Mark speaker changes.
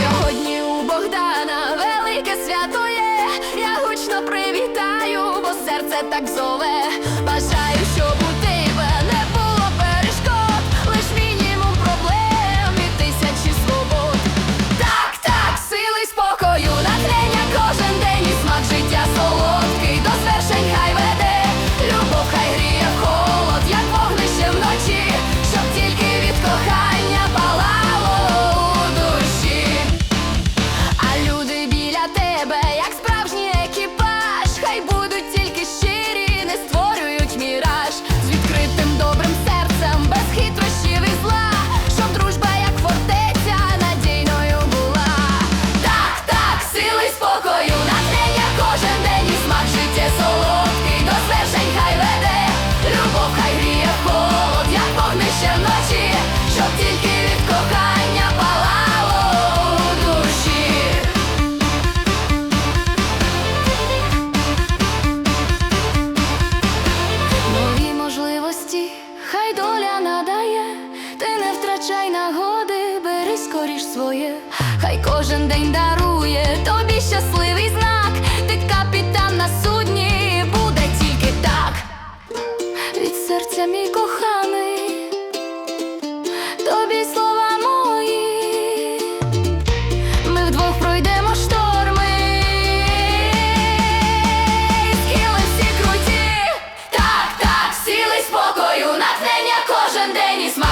Speaker 1: Сьогодні у Богдана велике свято є, я гучно привітаю, бо серце так зове. Бажаю. втрачай нагоди, бери скоріш своє, хай кожен день дарує тобі щасливий знак, ти капітан на судні буде тільки так. Від серця мій коханий, тобі слова мої, ми вдвох пройдемо шторми, схили всі круті, так, так, сіли спокою, натхнення кожен день і смак.